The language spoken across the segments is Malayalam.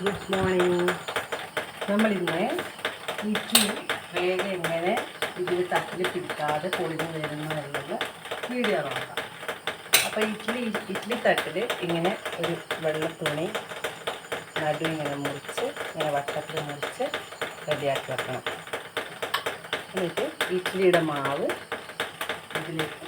ഗുഡ് മോർണിംഗ് നമ്മളിന്ന് ഇഡ്ഡലി വേഗം എങ്ങനെ ഇതിൽ തട്ടിൽ പിടിക്കാതെ പൊളിഞ്ഞ് വരുന്നു എന്നുള്ള വീഡിയോ നോക്കാം. അപ്പോൾ ഇഡ്ഡലി ഇഡ്ഡലി തട്ടിൽ ഇങ്ങനെ ഒരു വെള്ള തുണി നടു ഇങ്ങനെ മുറിച്ച് ഇങ്ങനെ വട്ടത്തിൽ മുറിച്ച് റെഡിയാക്കി വെക്കണം. എന്നിട്ട് ഇഡ്ഡലിയുടെ മാവ് ഇതിലേക്ക്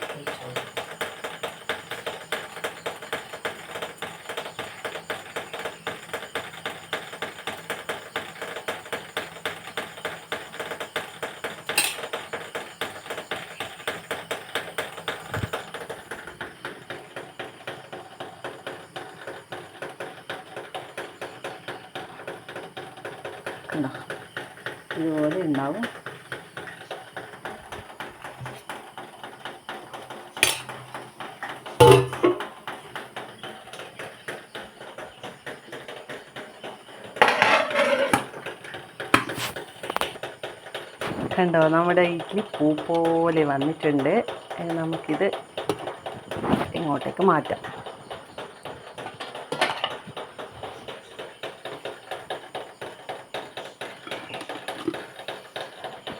കണ്ടോ? ഇതുപോലെ ഉണ്ടാവും. കണ്ടോ? നമ്മുടെ ഇഡ്ഡലി പൂ പോലെ വന്നിട്ടുണ്ട്. നമുക്കിത് ഇങ്ങോട്ടേക്ക് മാറ്റാം.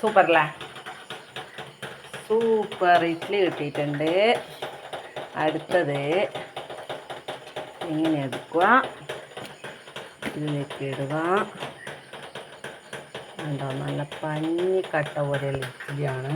സൂപ്പർല്ലേ സൂപ്പർ ഇഡ്ഡലി കിട്ടിയിട്ടുണ്ട്. അടുത്തത് ഇങ്ങനെ എടുക്കുക. ഇതിലേക്ക് ഇടുക. ഉണ്ടോ നല്ല പഞ്ഞിക്കട്ട പോലെയുള്ള ഇഡ്ഡലിയാണ്